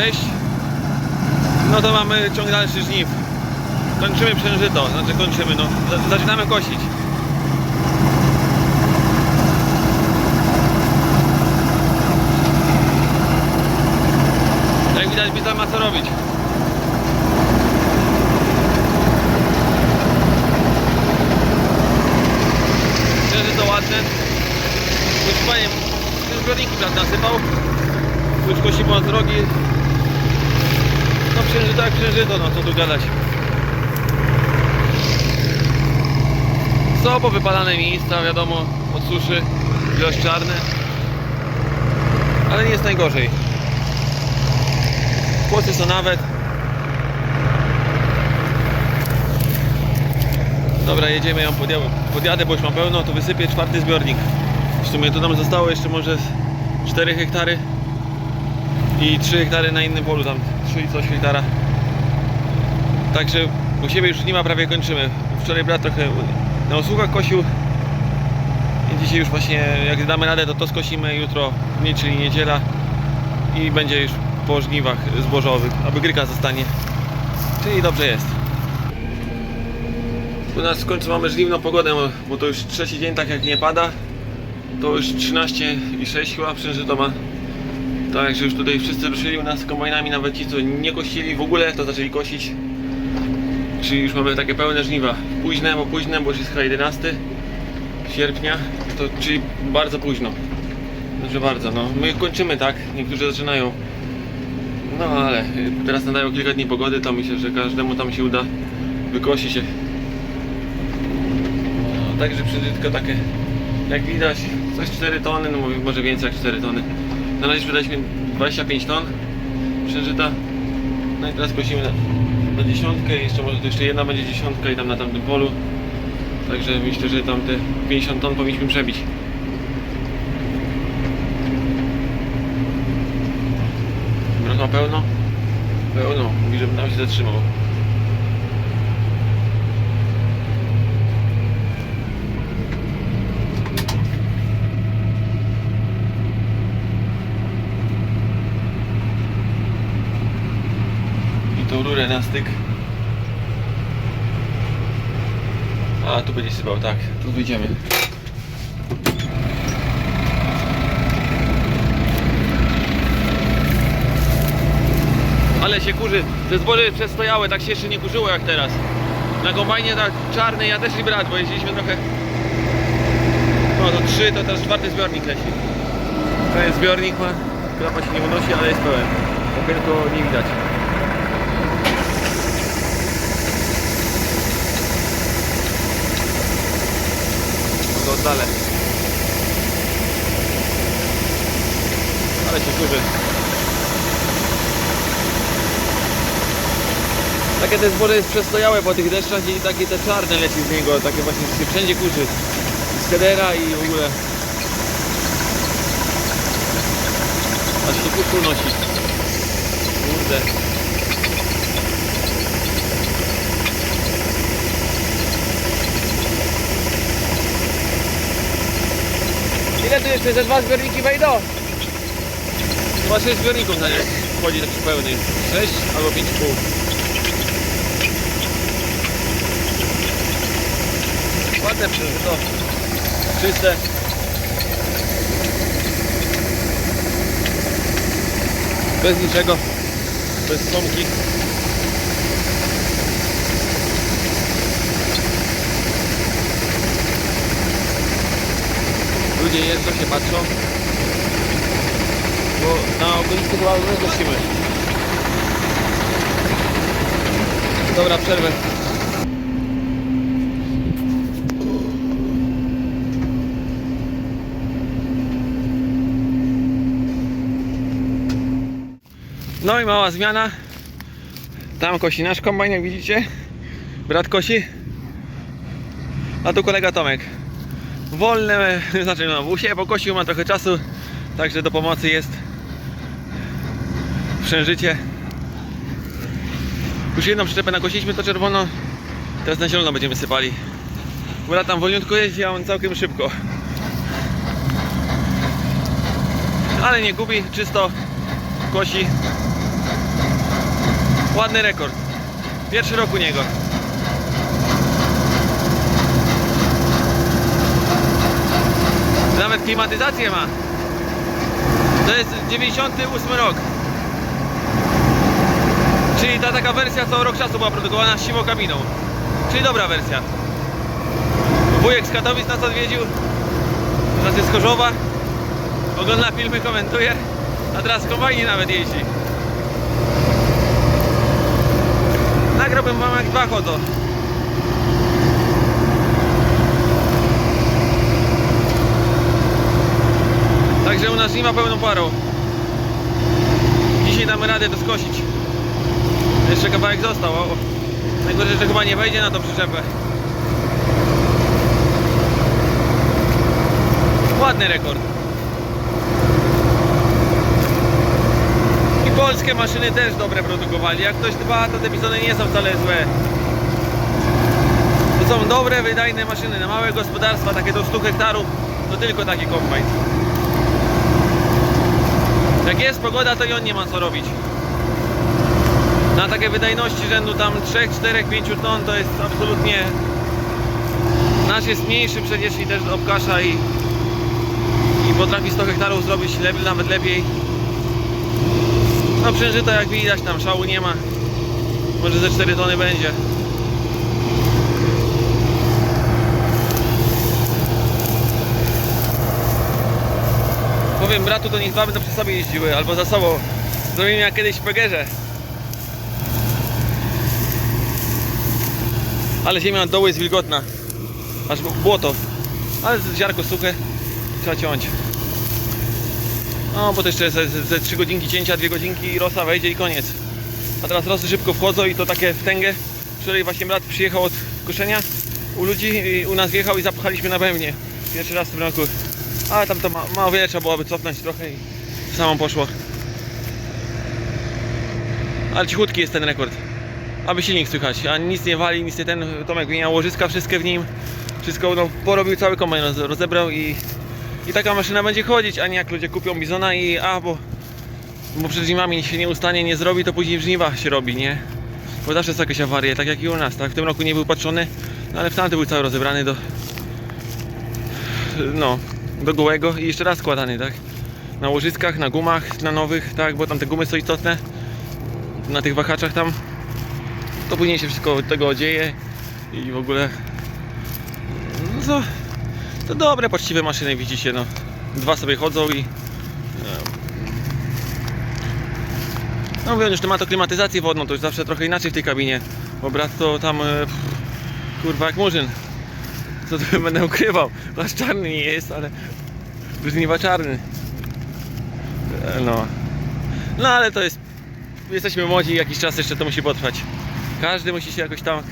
6, no to mamy ciąg dalszy żniw. Kończymy przężyto, znaczy kończymy, no za- zaczynamy kosić. Jak widać, Witam ma co robić. Myślę, że to ładne. Fajnie, ten zbiorniki nasypał. Choć kosi ponad drogi. No przężyto jak przężyto, no co tu gadać. Są powypalane miejsca, wiadomo, od suszy, ilość czarne. Ale nie jest najgorzej. Płocy są nawet. Dobra, jedziemy, ją podjadę, podjadę, bo już mam pełno, to wysypię czwarty zbiornik. W sumie tu nam zostało jeszcze może z 4 hektary i 3 hektary na innym polu, tam 3 i coś hektara. Także u siebie już nie ma, prawie kończymy. Wczoraj brat trochę na usługach kosił i dzisiaj już właśnie jak damy radę to to skosimy jutro, nie, czyli niedziela i będzie już po żniwach zbożowych, aby gryka zostanie. Czyli dobrze jest. U nas w końcu mamy żniwną pogodę, bo to już trzeci dzień tak jak nie pada. To już 13 i 6 chyba przężyto ma. Także już tutaj wszyscy ruszyli u nas kombajnami, nawet ci co nie kosili w ogóle, to zaczęli kosić. Czyli już mamy takie pełne żniwa. Późne, bo późne, bo już jest chyba 11 sierpnia, to czyli bardzo późno. Dobrze bardzo, no. My kończymy tak, niektórzy zaczynają. No ale teraz nadają kilka dni pogody, to myślę, że każdemu tam się uda wykosić się. No, także przyżytko takie, jak widać, coś 4 tony, no może więcej jak 4 tony. Na razie sprzedaliśmy 25 ton przeżyta. No i teraz kosimy na, na dziesiątkę, jeszcze może to jeszcze jedna będzie dziesiątka i tam na tamtym polu. Także myślę, że tam te 50 ton powinniśmy przebić. Trochę pełno? Pełno. Mówi, żebym tam się zatrzymał. Tą rurę na styk. A, tu będzie sypał, tak. Tu wyjdziemy. Ale się kurzy. Te zbory przestojałe, tak się jeszcze nie kurzyło jak teraz. Na kombajnie tak czarny, ja też i brat, bo jeździliśmy trochę... No to trzy, to teraz czwarty zbiornik leci. Ten zbiornik ma, klapa się nie unosi, ale jest pełen. Okienko nie widać. Oddalę. Ale się kurzy. Takie te zbory jest przestojałe po tych deszczach i takie te czarne leci z niego, takie właśnie się wszędzie kurzy. Z headera i w ogóle. Aż się kurku nosi. Kurde. Jeszcze ze dwa zbiorniki wejdą? Chyba 6 zbiorników na nie wchodzi taki pełny. 6 albo 5,5. Ładne przeżyto. Czyste. Bez niczego. Bez słomki. Ludzie jeżdżą się patrzą. Bo na okolicach chyba gościmy. Dobra, przerwę. No i mała zmiana. Tam kosi nasz kombajn, jak widzicie. Brat kosi. A tu kolega Tomek. Wolne, znaczy no, u siebie pokosił, ma trochę czasu. Także do pomocy jest przężycie. Już jedną przyczepę nakosiliśmy to czerwono. Teraz na zielono będziemy sypali. Brat tam wolniutko jeździ, a on całkiem szybko. Ale nie gubi, czysto kosi. Ładny rekord. Pierwszy rok u niego. Nawet klimatyzację ma. To jest 98 rok. Czyli ta taka wersja co rok czasu była produkowana z siwą kabiną. Czyli dobra wersja. Wujek z Katowic nas odwiedził. Teraz jest z Chorzowa. Ogląda filmy, komentuje. A teraz kombajnie nawet jeździ. Nagrałbym wam jak dwa chodzą. U nas nie ma pełną parą. Dzisiaj damy radę to skosić. Jeszcze kawałek został. O, najgorzej, że chyba nie wejdzie na tą przyczepę. Ładny rekord. I polskie maszyny też dobre produkowali. Jak ktoś dba, to te bizony nie są wcale złe. To są dobre, wydajne maszyny. Na małe gospodarstwa, takie do 100 hektarów, to tylko taki kombajn. Jak jest pogoda, to i on nie ma co robić. Na takie wydajności rzędu tam 3, 4, 5 ton to jest absolutnie... Nasz jest mniejszy przecież i też obkasza i, i potrafi 100 hektarów zrobić lepiej, nawet lepiej. No przężyto jak widać tam szału nie ma. Może ze 4 tony będzie. Powiem bratu, to niech dwa będą przy sobie jeździły, albo za sobą. Zrobimy jak kiedyś w Pegerze. Ale ziemia od dołu jest wilgotna. Aż błoto. Ale ziarko suche. Trzeba ciąć. No, bo to jeszcze ze, ze, ze 3 godzinki cięcia, 2 godzinki rosa wejdzie i koniec. A teraz rosy szybko wchodzą i to takie wtęgę. Wczoraj właśnie brat przyjechał od koszenia u ludzi i u nas wjechał i zapchaliśmy na bębnie. Pierwszy raz w tym roku. Ale tam to ma, mało wiele, trzeba byłoby cofnąć trochę i samą poszło. Ale cichutki jest ten rekord. Aby silnik słychać, a nic nie wali, nic nie ten. Tomek wymieniał łożyska wszystkie w nim. Wszystko no, porobił cały kombajn, roz- rozebrał i, i taka maszyna będzie chodzić, a nie jak ludzie kupią bizona i a, bo, bo przed zimami się nie ustanie, nie zrobi, to później w się robi, nie? Bo zawsze są jakieś awarie, tak jak i u nas, tak? W tym roku nie był patrzony, no ale w tamtym był cały rozebrany do no, do gołego i jeszcze raz składany, tak? Na łożyskach, na gumach, na nowych, tak? Bo tam te gumy są istotne. Na tych wahaczach tam. To później się wszystko od tego dzieje i w ogóle. No to, to dobre, poczciwe maszyny, widzicie, no. Dwa sobie chodzą i. No mówię, już to ma to klimatyzację wodną, to już zawsze trochę inaczej w tej kabinie. Bo brat to tam. e, Kurwa, jak murzyn. Co tu będę ukrywał? Aż czarny nie jest, ale brzmiwa czarny. No. No ale to jest. Jesteśmy młodzi, jakiś czas jeszcze to musi potrwać. Każdy musi się jakoś tam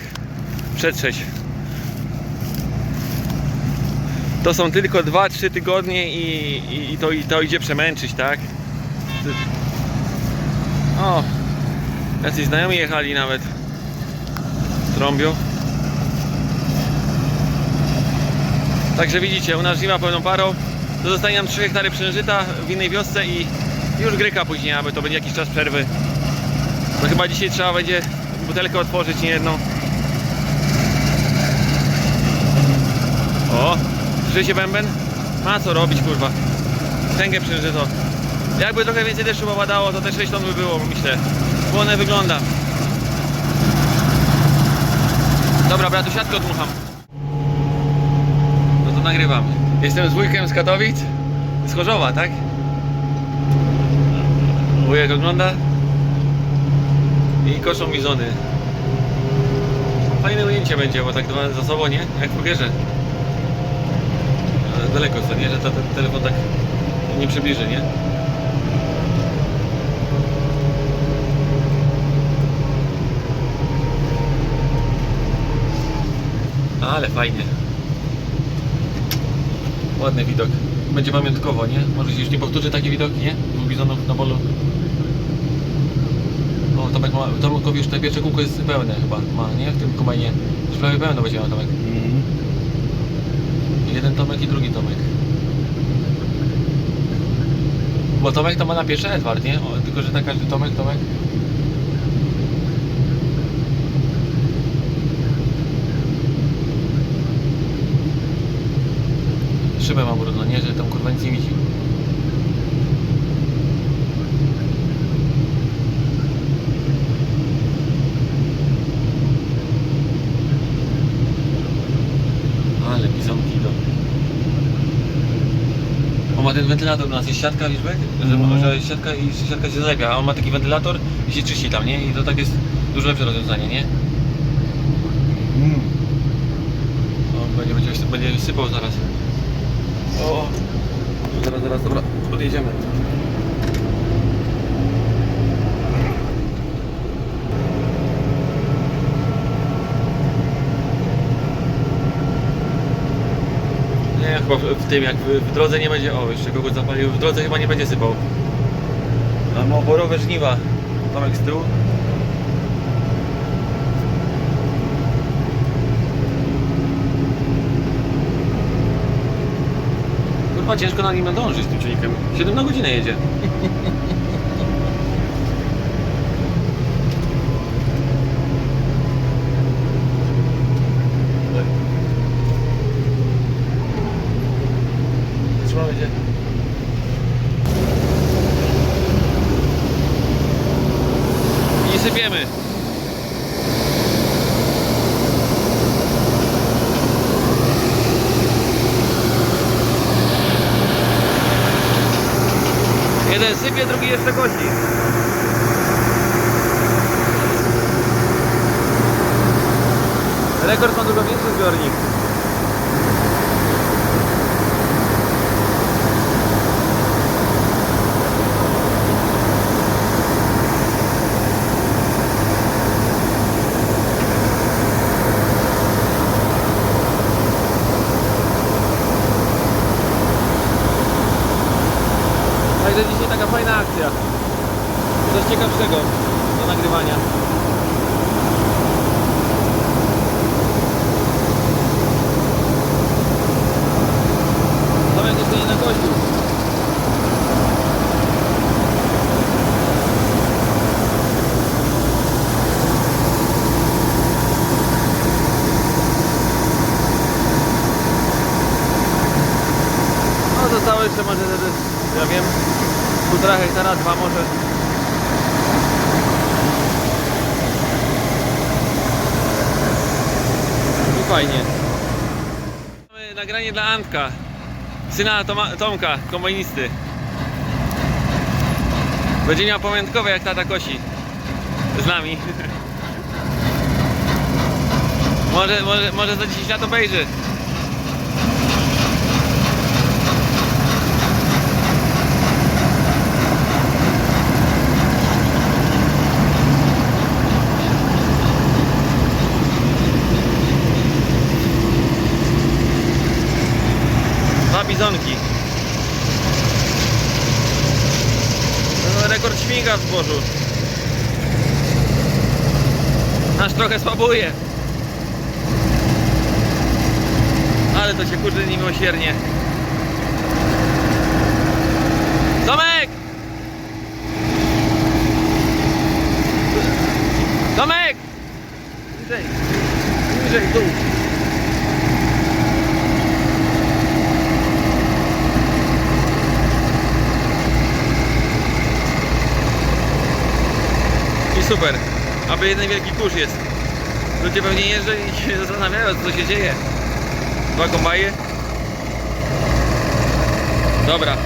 przetrzeć. To są tylko 2-3 tygodnie i, i, i, to, i to idzie przemęczyć, tak? O! Jacyś znajomi jechali nawet. Trąbią. Także widzicie, u nas zima pełną parą. Zostanie nam 3 hektary przężyta w innej wiosce i już gryka później, aby to będzie jakiś czas przerwy. No chyba dzisiaj trzeba będzie butelkę otworzyć, nie jedną. O, się bęben? Ma co robić, kurwa. Tęgę przężyto. Jakby trochę więcej deszczu popadało, to te 6 ton by było, myślę. Słone wygląda. Dobra, bratu, siatkę odmucham. Nagrywam. Jestem z wujkiem z Katowic. Z Chorzowa, tak? Wujek ogląda. I koszą bizony. Fajne ujęcie będzie, bo tak dwa za sobą, nie? Jak. Ale Daleko co, nie? Że to, ten telefon tak nie przybliży, nie? Ale fajnie. Ładny widok. Będzie pamiątkowo, nie? Może się już nie powtórzy taki widok, nie? U bizonów na polu. O, Tomek ma, Tomkowi już te pierwsze kółko jest pełne chyba, ma, nie? W tym kombajnie. Już prawie pełno będzie miał Tomek. Jeden Tomek i drugi Tomek. Bo Tomek to ma na pierwsze Edward, nie? O, tylko, że na każdy Tomek, Tomek. Szybę ma brudno, nie? Że tam kurwa nic nie widzi. Ale bizonki idą. On ma ten wentylator u nas, jest siatka, wiesz, Bek? Że, No. że siatka i siatka się zalepia, a on ma taki wentylator i się czyści tam, nie? I to tak jest dużo lepsze rozwiązanie, nie? Mm. On będzie, będzie, będzie sypał zaraz. O! Zaraz, zaraz, dobra, podjedziemy. Nie, chyba w, w tym, jak w, w drodze nie będzie, o jeszcze kogoś zapalił, w drodze chyba nie będzie sypał. Mamy oborowe żniwa, Tomek z tyłu. Kurwa, ciężko na nim nadążyć z tym ciągnikiem. 7 na godzinę jedzie. I sypiemy. Jeden sypie, drugi jeszcze kosi. Rekord ma dużo większy zbiornik. Także dzisiaj taka fajna akcja. Coś ciekawszego do nagrywania. Tomek jeszcze nie na kościół. No zostało jeszcze może, ja wiem, półtora hektara, dwa może. I fajnie. Mamy nagranie dla Antka, syna Toma, Tomka, kombajnisty. Będzie miał pamiątkowe jak tata kosi. Z nami. Może, może, może za 10 lat obejrzy. Dwa bizonki. No, rekord śmiga w zbożu. Nasz trochę słabuje. Ale to się kurde niemiłosiernie. Tomek! Tomek! Niżej. Niżej, dół. I super. Aby jeden wielki kurz jest. Ludzie pewnie jeżdżą i się zastanawiają, co się dzieje. Dwa kombaje. Dobra.